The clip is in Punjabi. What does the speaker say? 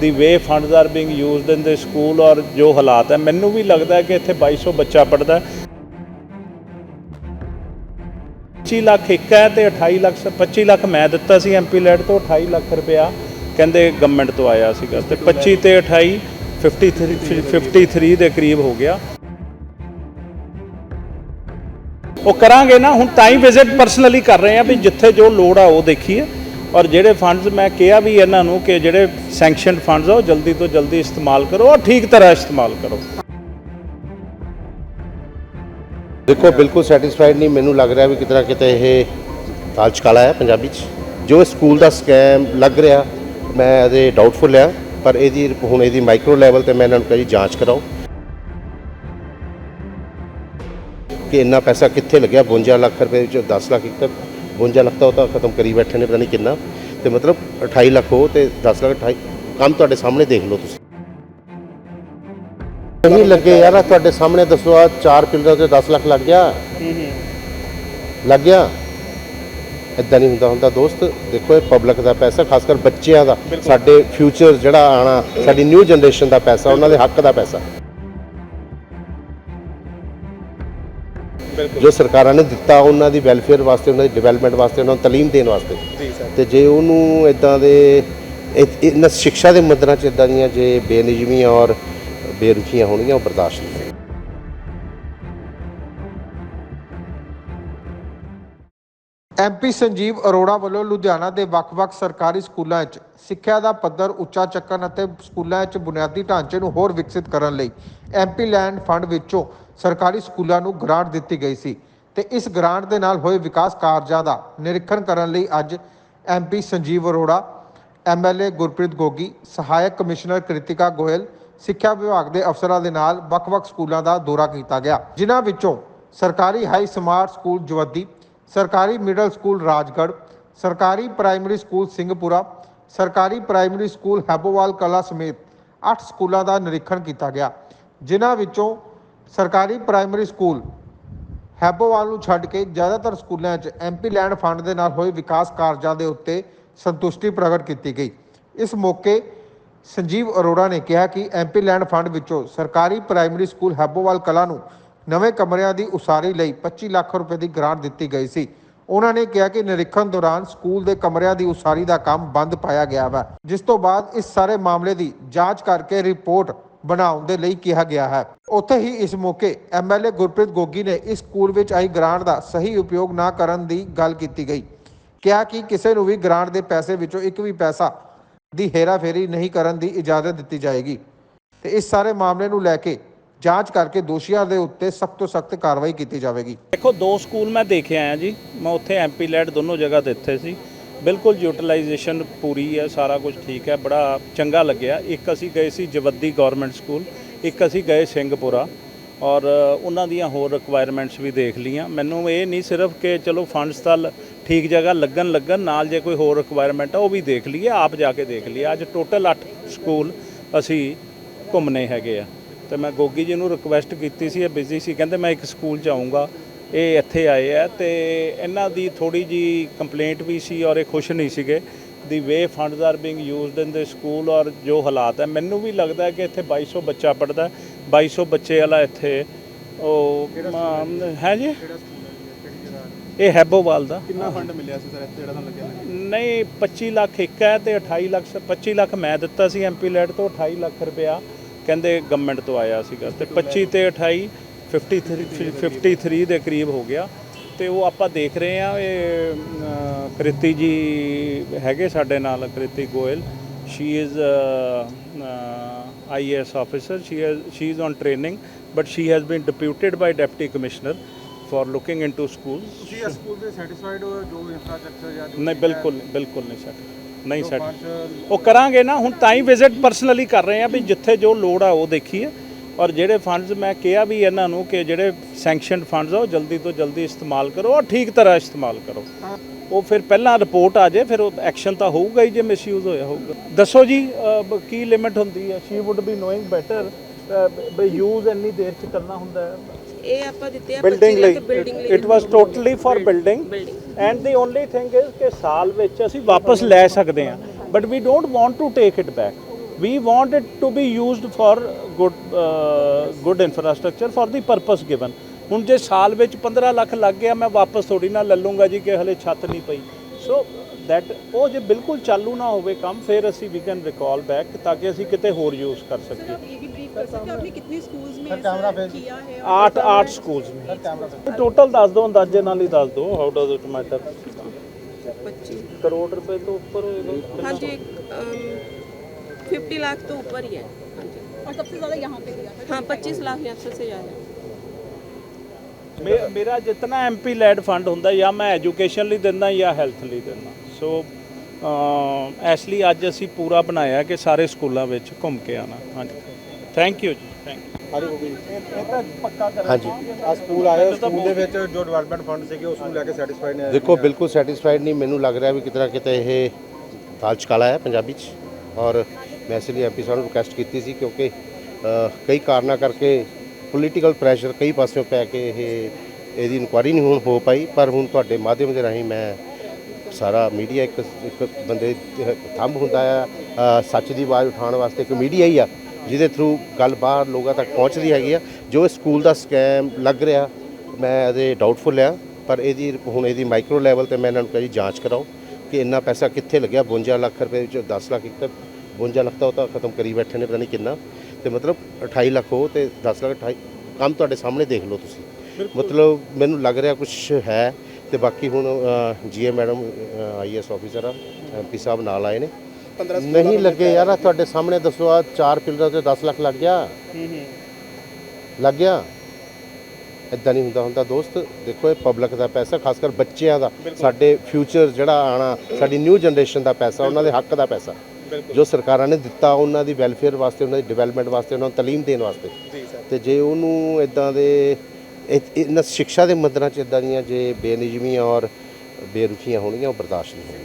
The way funds are being used in the school ਔਰ ਜੋ ਹਾਲਾਤ ਹੈ, ਮੈਨੂੰ ਵੀ ਲੱਗਦਾ ਹੈ ਕਿ ਇੱਥੇ 2200 ਬੱਚਾ ਪੜਦਾ ਹੈ। 25 ਲੱਖ ਇੱਕ ਹੈ ਤੇ 28 ਲੱਖ 25 ਲੱਖ ਮੈਂ ਦਿੱਤਾ ਸੀ ਐਮਪੀ ਲੈਡ ਤੋਂ 28 ਲੱਖ ਰੁਪਇਆ ਕਹਿੰਦੇ ਗਵਰਨਮੈਂਟ ਤੋਂ ਆਇਆ ਸੀਗਾ। ਤੇ 25 ਤੇ 28 53 53 ਦੇ ਕਰੀਬ ਹੋ ਗਿਆ। ਉਹ ਕਰਾਂਗੇ ਨਾ, ਹੁਣ ਤਾਂ ਹੀ ਵਿਜ਼ਿਟ ਪਰਸਨਲੀ ਕਰ ਰਹੇ ਆ ਵੀ ਜਿੱਥੇ ਜੋ ਲੋੜ ਆ ਉਹ ਦੇਖੀਏ। ਔਰ ਜਿਹੜੇ ਫੰਡਸ ਮੈਂ ਕਿਹਾ ਵੀ ਇਹਨਾਂ ਨੂੰ ਕਿ ਜਿਹੜੇ ਸੈਂਕਸ਼ਨਡ ਫੰਡਸ ਆ, ਉਹ ਜਲਦੀ ਤੋਂ ਜਲਦੀ ਇਸਤੇਮਾਲ ਕਰੋ ਔਰ ਠੀਕ ਤਰ੍ਹਾਂ ਇਸਤੇਮਾਲ ਕਰੋ। ਦੇਖੋ, ਬਿਲਕੁਲ ਸੈਟੀਸਫਾਈਡ ਨਹੀਂ, ਮੈਨੂੰ ਲੱਗ ਰਿਹਾ ਵੀ ਕਿਤਨਾ ਕਿਤੇ ਇਹ ਤਾਲ ਕਾਲਾ ਹੈ ਪੰਜਾਬੀ ਚ। ਜੋ ਸਕੂਲ ਦਾ ਸਕੈਮ ਲੱਗ ਰਿਹਾ, ਮੈਂ ਇਹਦੇ ਡਾਊਟਫੁਲ ਆ ਪਰ ਇਹਦੀ ਹੁਣ ਇਹਦੀ ਮਾਈਕਰੋ ਲੈਵਲ ਤੇ ਮੈਂ ਇਹਨਾਂ ਨੂੰ ਕਹੀ ਜਾਂਚ ਕਰਾਓ। ਕਿ ਇੰਨਾ ਪੈਸਾ ਕਿੱਥੇ ਲੱਗਿਆ? 52 ਲੱਖ ਰੁਪਏ ਵਿੱਚ 10 ਲੱਖ ਇੱਕ ਤਾਂ 52 ਲੱਖ ਤਾਂ ਉਹ ਤਾਂ ਖਤਮ ਕਰੀ ਬੈਠੇ ਨੇ ਪਤਾ ਨਹੀਂ ਕਿੰਨਾ। ਤੇ ਮਤਲਬ 28 ਲੱਖ ਹੋ ਤੇ 10 ਲੱਖ 28 ਕੰਮ ਤੁਹਾਡੇ ਸਾਹਮਣੇ ਦੇਖ ਲਓ ਤੁਸੀਂ। ਨਹੀਂ ਲੱਗੇ ਯਾਰ ਤੁਹਾਡੇ ਸਾਹਮਣੇ ਦੱਸੋ ਆ ਚਾਰ ਪਿਲਰਾਂ ਤੇ 10 ਲੱਖ ਲੱਗ ਗਿਆ। ਲੱਗ ਗਿਆ? ਇਦਾਂ ਨਹੀਂ ਹੁੰਦਾ ਹੁੰਦਾ ਦੋਸਤ ਦੇਖੋ ਇਹ ਪਬਲਿਕ ਦਾ ਪੈਸਾ ਖਾਸ ਕਰ ਬੱਚਿਆਂ ਦਾ। ਸਾਡੇ ਫਿਊਚਰ ਜਿਹੜਾ ਆਣਾ ਸਾਡੀ ਨਿਊ ਜਨਰੇਸ਼ਨ ਦਾ ਪੈਸਾ ਉਹਨਾਂ ਦੇ ਹੱਕ ਦਾ ਪੈਸਾ। ਜੋ ਸਰਕਾਰਾਂ ਨੇ ਦਿੱਤਾ ਉਹਨਾਂ ਦੀ ਵੈਲਫੇਅਰ ਵਾਸਤੇ ਉਹਨਾਂ ਦੀ ਡਿਵੈਲਪਮੈਂਟ ਵਾਸਤੇ ਉਹਨਾਂ ਨੂੰ ਤਾਲੀਮ ਦੇਣ ਵਾਸਤੇ। ਤੇ ਜੇ ਉਹਨੂੰ ਇਦਾਂ ਦੇ ਇਹ- ਇਹਨਾਂ ਸਿੱਖਿਆ ਦੇ ਮੰਦਰਾਂ ਚ ਇਦਾਂ ਦੀਆਂ ਜੇ ਬੇਨਿਯਮੀਆਂ ਔਰ ਬੇਰੁਚੀਆਂ ਹੋਣਗੀਆਂ ਉਹ ਬਰਦਾਸ਼ਤ ਨਹੀਂ ਐਮਪੀ ਸੰਜੀਵ ਅਰੋੜਾ ਵੱਲੋਂ ਲੁਧਿਆਣਾ ਦੇ ਵੱਖ-ਵੱਖ ਸਰਕਾਰੀ ਸਕੂਲਾਂ 'ਚ ਸਿੱਖਿਆ ਦਾ ਪੱਧਰ ਉੱਚਾ ਚੱਕਣ ਅਤੇ ਸਕੂਲਾਂ 'ਚ ਬੁਨਿਆਦੀ ਢਾਂਚੇ ਨੂੰ ਹੋਰ ਵਿਕਸਿਤ ਕਰਨ ਲਈ ਐਮਪੀ ਲੈਂਡ ਫੰਡ ਵਿੱਚੋਂ ਸਰਕਾਰੀ ਸਕੂਲਾਂ ਨੂੰ ਗ੍ਰਾਂਟ ਦਿੱਤੀ ਗਈ ਸੀ ਤੇ ਇਸ ਗ੍ਰਾਂਟ ਦੇ ਨਾਲ ਹੋਏ ਵਿਕਾਸ ਕਾਰਜਾਂ ਦਾ ਨਿਰੀਖਣ ਕਰਨ ਲਈ ਅੱਜ ਐਮਪੀ ਸੰਜੀਵ ਅਰੋੜਾ ਐਮਐਲਏ ਗੁਰਪ੍ਰੀਤ ਗੋਗੀ, ਸਹਾਇਕ ਕਮਿਸ਼ਨਰ ਕ੍ਰਿਤਿਕਾ ਗੋਇਲ, ਸਿੱਖਿਆ ਵਿਭਾਗ ਦੇ ਅਫਸਰਾਂ ਦੇ ਨਾਲ ਵੱਖ-ਵੱਖ ਸਕੂਲਾਂ ਦਾ ਦੌਰਾ ਕੀਤਾ ਗਿਆ। ਜਿਨ੍ਹਾਂ ਵਿੱਚੋਂ ਸਰਕਾਰੀ ਹਾਈ ਸਮਾਰਟ ਸਕੂਲ ਜਵੱਦੀ, ਸਰਕਾਰੀ ਮਿਡਲ ਸਕੂਲ ਰਾਜਗੜ੍ਹ, ਸਰਕਾਰੀ ਪ੍ਰਾਇਮਰੀ ਸਕੂਲ ਸਿੰਘਪੁਰਾ ਸਰਕਾਰੀ ਪ੍ਰਾਇਮਰੀ ਸਕੂਲ ਹੈਬੋਵਾਲ ਕਲਾ ਸਮੇਤ 8 ਸਕੂਲਾਂ ਦਾ ਨਿਰੀਖਣ ਕੀਤਾ ਗਿਆ। ਜਿਨ੍ਹਾਂ ਵਿੱਚੋਂ ਸਰਕਾਰੀ ਪ੍ਰਾਇਮਰੀ ਸਕੂਲ ਹੈਬੋਵਾਲ ਨੂੰ ਛੱਡ ਕੇ ਜ਼ਿਆਦਾਤਰ ਸਕੂਲਾਂ 'ਚ ਐਮਪੀ ਲੈਂਡ ਫੰਡ ਦੇ ਨਾਲ ਹੋਏ ਵਿਕਾਸ ਕਾਰਜਾਂ ਦੇ ਉੱਤੇ ਸੰਤੁਸ਼ਟੀ ਪ੍ਰਗਟ ਕੀਤੀ ਗਈ। ਇਸ ਮੌਕੇ ਸੰਜੀਵ ਅਰੋੜਾ ਨੇ ਕਿਹਾ ਕਿ ਐਮਪੀ ਲੈਂਡ ਫੰਡ ਵਿੱਚੋਂ ਸਰਕਾਰੀ ਪ੍ਰਾਇਮਰੀ ਸਕੂਲ ਹੈਬੋਵਾਲ ਕਲਾ ਨੂੰ ਨਵੇਂ ਕਮਰਿਆਂ ਦੀ ਉਸਾਰੀ ਲਈ 25 ਲੱਖ ਰੁਪਏ ਦੀ ਗ੍ਰਾਂਟ ਦਿੱਤੀ ਗਈ ਸੀ। ਉਹਨਾਂ ਨੇ ਕਿਹਾ ਕਿ ਨਿਰੀਖਣ ਦੌਰਾਨ ਸਕੂਲ ਦੇ ਕਮਰਿਆਂ ਦੀ ਉਸਾਰੀ ਦਾ ਕੰਮ ਬੰਦ ਪਾਇਆ ਗਿਆ ਵਾ। ਜਿਸ ਤੋਂ ਬਾਅਦ ਇਸ ਸਾਰੇ ਮਾਮਲੇ ਦੀ ਜਾਂਚ ਕਰਕੇ ਰਿਪੋਰਟ ਬਣਾਉਣ ਦੇ ਲਈ ਕਿਹਾ ਗਿਆ ਹੈ। ਉੱਥੇ ਹੀ ਇਸ ਮੌਕੇ ਐਮਐਲਏ ਗੁਰਪ੍ਰੀਤ ਗੋਗੀ ਨੇ ਇਸ ਸਕੂਲ ਵਿੱਚ ਆਈ ਗ੍ਰਾਂਟ ਦਾ ਸਹੀ ਉਪਯੋਗ ਨਾ ਕਰਨ ਦੀ ਗੱਲ ਕੀਤੀ ਗਈ। ਕਿਹਾ ਕਿ ਕਿਸੇ ਨੂੰ ਵੀ ਗ੍ਰਾਂਟ ਦੇ ਪੈਸੇ ਵਿੱਚੋਂ ਇੱਕ ਵੀ ਪੈਸਾ ਦੀ ਹੇਰਾਫੇਰੀ ਨਹੀਂ ਕਰਨ ਦੀ ਇਜਾਜ਼ਤ ਦਿੱਤੀ ਜਾਏਗੀ। ਤੇ ਇਸ ਸਾਰੇ ਮਾਮਲੇ ਨੂੰ ਲੈ ਕੇ ਜਾਂਚ ਕਰਕੇ ਦੋਸ਼ੀਆਂ ਦੇ ਉੱਤੇ ਸਖਤ ਤੋਂ ਸਖਤ ਕਾਰਵਾਈ ਕੀਤੀ ਜਾਵੇਗੀ। ਦੇਖੋ, ਦੋ ਸਕੂਲ ਮੈਂ ਦੇਖਿਆ ਆਇਆ ਜੀ। ਮੈਂ ਉੱਥੇ ਐਮਪੀ ਲੈਡ ਦੋਨੋਂ ਜਗ੍ਹਾ ਤੇ ਇੱਥੇ ਸੀ। ਬਿਲਕੁਲ ਯੂਟਿਲਾਈਜੇਸ਼ਨ ਪੂਰੀ ਹੈ, ਸਾਰਾ ਕੁਝ ਠੀਕ ਹੈ, ਬੜਾ ਚੰਗਾ ਲੱਗਿਆ। ਇੱਕ ਅਸੀਂ ਗਏ ਸੀ ਜਵੱਦੀ ਗਵਰਨਮੈਂਟ ਸਕੂਲ ਇੱਕ ਅਸੀਂ ਗਏ ਸਿੰਘਪੁਰਾ ਔਰ ਉਹਨਾਂ ਦੀਆਂ ਹੋਰ ਰਿਕੁਆਇਰਮੈਂਟਸ ਵੀ ਦੇਖ ਲੀਆਂ ਮੈਨੂੰ ਇਹ ਨਹੀਂ ਸਿਰਫ ਕਿ ਚਲੋ ਫੰਡਸ ਤਾਂ ਲ- ਠੀਕ ਜਗ੍ਹਾ ਲੱਗਣ ਲੱਗਣ, ਨਾਲ ਜੇ ਕੋਈ ਹੋਰ ਰਿਕੁਆਇਰਮੈਂਟ ਆ, ਉਹ ਵੀ ਦੇਖ ਲਈਏ, ਆਪ ਜਾ ਕੇ ਦੇਖ ਲਈਏ। ਅੱਜ ਟੋਟਲ 8 ਸਕੂਲ ਅਸੀਂ ਘੁੰਮਨੇ ਹੈਗੇ ਆ। ਤੇ ਮੈਂ ਗੋਗੀ ਜੀ ਨੂੰ ਰਿਕੁਐਸਟ ਕੀਤੀ ਸੀ, ਇਹ ਬਿਜ਼ੀ ਸੀ, ਕਹਿੰਦੇ ਮੈਂ ਇੱਕ ਸਕੂਲ ਚ ਆਉਂਗਾ ਇਹ ਇੱਥੇ ਆਏ ਆ ਤੇ ਇਹਨਾਂ ਦੀ ਥੋੜੀ ਜੀ ਕੰਪਲੇਂਟ ਵੀ ਸੀ ਔਰ ਇਹ ਖੁਸ਼ ਨਹੀਂ ਸੀਗੇ। The way funds are being used in the school ਔਰ ਜੋ ਹਾਲਾਤ ਹੈ ਮੈਨੂੰ ਵੀ ਲੱਗਦਾ ਹੈ ਕਿ ਇੱਥੇ 2200 ਬੱਚਾ ਪੜਦਾ 2200 ਬੱਚੇ ਵਾਲਾ ਇੱਥੇ ਉਹ ਹੈ? ਜੀ? ਇਹ ਹੈਬੋਵਾਲ ਦਾ। ਕਿੰਨਾ ਫੰਡ ਮਿਲਿਆ ਸੀ ਸਰ ਇੱਥੇ ਜਿਹੜਾ ਤੁਹਾਨੂੰ ਲੱਗਿਆ ਨਹੀਂ 25 ਲੱਖ ਇੱਕ ਹੈ ਤੇ 28 ਲੱਖ 25 ਲੱਖ ਮੈਂ ਦਿੱਤਾ ਸੀ ਐਮਪੀ ਲੈਟ ਤੋਂ 28 ਲੱਖ ਰੁਪਇਆ ਕਹਿੰਦੇ ਗਵਰਨਮੈਂਟ ਤੋਂ ਆਇਆ ਸੀਗਾ। ਤੇ 25 ਤੇ 28 53 53 ਦੇ ਕਰੀਬ ਹੋ ਗਿਆ ਤੇ ਉਹ ਆਪਾਂ ਦੇਖ ਰਹੇ ਆ ਇਹ ਕ੍ਰਿਤੀ ਜੀ ਹੈਗੇ ਸਾਡੇ ਨਾਲ Kriti Goyal. She is IAS officer she she is on training but she has been deputed by deputy commissioner for looking into schools ਤੁਸੀਂ ਇਸ ਸਕੂਲ ਦੇ ਸੈਟੀਸਫਾਈਡ ਹੋ ਜੋ ਇਨਫਰਾਸਟ੍ਰਕਚਰ ਜਾਂ ਨਹੀਂ ਬਿਲਕੁਲ ਬਿਲਕੁਲ ਨਹੀਂ ਸੈਟ ਨਹੀਂ ਸੈਟ ਉਹ ਕਰਾਂਗੇ ਨਾ ਹੁਣ ਤਾਂ ਹੀ ਵਿਜ਼ਿਟ ਪਰਸਨਲੀ ਕਰ ਰਹੇ ਆ ਵੀ ਜਿੱਥੇ ਜੋ ਲੋੜ ਆ ਉਹ ਦੇਖੀਏ। ਔਰ ਜਿਹੜੇ ਫੰਡਸ ਮੈਂ ਕਿਹਾ ਵੀ ਇਹਨਾਂ ਨੂੰ ਕਿ ਜਿਹੜੇ ਸੈਂਕਸ਼ਨਡ ਫੰਡਸ ਆ ਉਹ ਜਲਦੀ ਤੋਂ ਜਲਦੀ ਇਸਤੇਮਾਲ ਕਰੋ ਔਰ ਠੀਕ ਤਰ੍ਹਾਂ ਇਸਤੇਮਾਲ ਕਰੋ। ਉਹ ਫਿਰ ਪਹਿਲਾਂ ਰਿਪੋਰਟ ਆ ਜੇ ਫਿਰ ਉਹ ਐਕਸ਼ਨ ਤਾਂ ਹੋਊਗਾ ਹੀ ਜੇ ਮਿਸਯੂਜ਼ ਹੋਇਆ ਹੋਊਗਾ। ਦੱਸੋ ਜੀ ਕੀ ਲਿਮਿਟ ਹੁੰਦੀ ਹੈ she would be knowing better ਬਈ ਯੂਜ਼ ਇੰਨੀ ਦੇਰ ਚ ਕਰਨਾ ਹੁੰਦਾ ਹੈ। ਇਹ ਆਪਾਂ ਦਿੱਤੇ ਆ ਬਿਲਡਿੰਗ 25 ਲਈ it was totally for building. And the only thing is ਕਿ ਸਾਲ ਵਿੱਚ ਅਸੀਂ ਵਾਪਸ ਲੈ ਸਕਦੇ ਹਾਂ। But we don't want to take it back we want it to be used for good uh, good infrastructure for the purpose given. ਹੁਣ ਜੇ ਸਾਲ ਵਿੱਚ 15 ਲੱਖ ਲੱਗ ਗਿਆ ਮੈਂ ਵਾਪਸ ਥੋੜੀ ਨਾ ਲੈ ਲੂੰਗਾ ਜੀ ਕਿ ਹਲੇ ਛੱਤ ਨਹੀਂ ਪਈ। ਸੋ ਦੈਟ ਉਹ ਜੇ ਬਿਲਕੁਲ ਚਾਲੂ ਨਾ ਹੋਵੇ ਕੰਮ ਫਿਰ ਅਸੀਂ ਵੀ ਕੈਨ ਰਿਕਾਲ ਬੈਕ ਤਾਂ ਕਿ ਅਸੀਂ ਕਿਤੇ ਹੋਰ ਯੂਜ਼ ਕਰ ਸਕੀਏ। ਟੋਟਲ ਦੱਸ ਦਿਓ ਅੰਦਾਜ਼ੇ ਨਾਲ ਹੀ ਦੱਸ ਦਿਓ ਕਰੋੜ ਰੁਪਏ ਤੋਂ ਉੱਪਰ ਹੋਏਗਾ। हाँ फिफ्टी लाख तो ऊपर ही है हाँ जी और सबसे ज्यादा यहाँ पे दिया था हाँ पच्चीस लाख यहाँ से ज़्यादा ਮੇ- ਮੇਰਾ ਜਿੰਨਾ ਐਮਪੀ ਲੈਡ ਫੰਡ ਹੁੰਦਾ ਜਾਂ ਮੈਂ ਐਜੂਕੇਸ਼ਨ ਲਈ ਦਿੰਦਾ ਜਾਂ ਹੈਲਥ ਲਈ ਦਿੰਦਾ ਸੋ ਇਸ ਲਈ ਅੱਜ ਅਸੀਂ ਪੂਰਾ ਬਣਾਇਆ ਕਿ ਸਾਰੇ ਸਕੂਲਾਂ ਵਿੱਚ ਘੁੰਮ ਕੇ ਆਣਾ ਹਾਂਜੀ ਥੈਂਕ ਯੂ ਜੀ ਥੈਂਕ ਯੂ ਸਾਰੀ ਹੋ ਗਈ ਇਹ ਤਾਂ ਪੱਕਾ ਕਰ ਹਾਂਜੀ ਆ ਸਕੂਲ ਆਏ ਸਕੂਲ ਦੇ ਵਿੱਚ ਜੋ ਡਿਵੈਲਪਮੈਂਟ ਫੰਡ ਸੀਗੇ ਉਸ ਨੂੰ ਲੈ ਕੇ ਸੈਟੀਸਫਾਈਡ ਨੇ ਦੇਖੋ ਬਿਲਕੁਲ ਸੈਟੀਸਫਾਈਡ ਨਹੀਂ ਮੈਨੂੰ ਲੱਗ ਰਿਹਾ ਵੀ ਕਿਤੇ ਨਾ ਕਿਤੇ ਇਹ ਦਾਲ ਚ ਕਾਲਾ ਹੈ ਪੰਜਾਬੀ ਚ ਔਰ ਮੈਂ ਇਸ ਲਈ ਐਮਪੀ ਸਾਹਿਬ ਨੂੰ ਰਿਕੁਐਸਟ ਕੀਤੀ ਸੀ ਕਿਉਂਕਿ ਕਈ ਕਾਰਨਾਂ ਕਰਕੇ ਪੋਲੀਟੀਕਲ ਪ੍ਰੈਸ਼ਰ ਕਈ ਪਾਸਿਓਂ ਪੈ ਕੇ ਇਹ, ਇਹਦੀ ਇਨਕੁਆਰੀ ਨਹੀਂ ਹੁਣ ਹੋ ਪਾਈ, ਪਰ ਹੁਣ ਤੁਹਾਡੇ ਮਾਧਿਅਮ ਦੇ ਰਾਹੀਂ ਮੈਂ ਸਾਰਾ ਮੀਡੀਆ ਇੱਕ ਇੱਕ ਬੰਦੇ ਦੇ ਹੁੰਦਾ ਆ ਸੱਚ ਦੀ ਆਵਾਜ਼ ਉਠਾਉਣ ਵਾਸਤੇ ਇੱਕ ਮੀਡੀਆ ਹੀ ਆ, ਜਿਹਦੇ ਥਰੂ ਗੱਲ ਬਾਹਰ ਲੋਕਾਂ ਤੱਕ ਪਹੁੰਚਦੀ ਹੈਗੀ ਆ, ਜੋ ਇਹ ਸਕੂਲ ਦਾ ਸਕੈਮ ਲੱਗ ਰਿਹਾ, ਮੈਂ ਇਹਦੇ ਡਾਊਟਫੁਲ ਆ, ਪਰ ਇਹਦੀ ਹੁਣ ਇਹਦੀ ਮਾਈਕਰੋ ਲੈਵਲ ਤੇ ਮੈਂ ਇਹਨਾਂ ਨੂੰ ਕਹੀ ਜਾਂਚ ਕਰਾਓ ਕਿ ਇੰਨਾ ਪੈਸਾ ਕਿੱਥੇ ਲੱਗਿਆ 52 ਲੱਖ ਰੁਪਏ ਵਿੱਚੋਂ 10 ਲੱਖ ਇੱਕ 52 ਲੱਖ ਤਾਂ ਉਹ ਤਾਂ ਖਤਮ ਕਰੀ ਬੈਠੇ ਨੇ ਪਤਾ ਨਹੀਂ ਕਿੰਨਾ। ਤੇ ਮਤਲਬ 28 ਲੱਖ ਹੋ ਤੇ 10 ਲੱਖ 28 ਕੰਮ ਤੁਹਾਡੇ ਸਾਹਮਣੇ ਦੇਖ ਲਓ ਤੁਸੀਂ। ਮਤਲਬ ਮੈਨੂੰ ਲੱਗ ਰਿਹਾ ਕੁਝ ਹੈ ਤੇ ਬਾਕੀ ਹੁਣ ਜੀਏ ਮੈਡਮ ਆਈਐਸ ਆਫੀਸਰ ਆ ਐਮਪੀ ਸਾਹਿਬ ਨਾਲ ਆਏ ਨੇ। ਨਹੀਂ ਲੱਗੇ ਯਾਰ ਤੁਹਾਡੇ ਸਾਹਮਣੇ ਦੱਸੋ ਆ ਚਾਰ ਪਿਲਰਾਂ ਤੇ 10 ਲੱਖ ਲੱਗ ਗਿਆ। ਲੱਗ ਗਿਆ? ਇਦਾਂ ਨਹੀਂ ਹੁੰਦਾ ਹੁੰਦਾ ਦੋਸਤ ਦੇਖੋ ਇਹ ਪਬਲਿਕ ਦਾ ਪੈਸਾ ਖਾਸ ਕਰ ਬੱਚਿਆਂ ਦਾ। ਸਾਡੇ ਫਿਊਚਰ ਜਿਹੜਾ ਆਣਾ ਸਾਡੀ ਨਿਊ ਜਨਰੇਸ਼ਨ ਦਾ ਪੈਸਾ ਉਹਨਾਂ ਦੇ ਹੱਕ ਦਾ ਪੈਸਾ। ਜੋ ਸਰਕਾਰਾਂ ਨੇ ਦਿੱਤਾ ਉਹਨਾਂ ਦੀ ਵੈਲਫੇਅਰ ਵਾਸਤੇ ਉਹਨਾਂ ਦੀ ਡਿਵੈਲਪਮੈਂਟ ਵਾਸਤੇ ਉਹਨਾਂ ਨੂੰ ਤਾਲੀਮ ਦੇਣ ਵਾਸਤੇ। ਤੇ ਜੇ ਉਹਨੂੰ ਇਦਾਂ ਦੇ ਇਹ- ਇਹਨਾਂ ਸਿੱਖਿਆ ਦੇ ਮੰਦਰਾਂ 'ਚ ਇਦਾਂ ਦੀਆਂ ਜੇ ਬੇਨਿਯਮੀਆਂ ਔਰ ਬੇਰੁਖੀਆਂ ਹੋਣਗੀਆਂ ਉਹ ਬਰਦਾਸ਼ਤ ਨਹੀਂ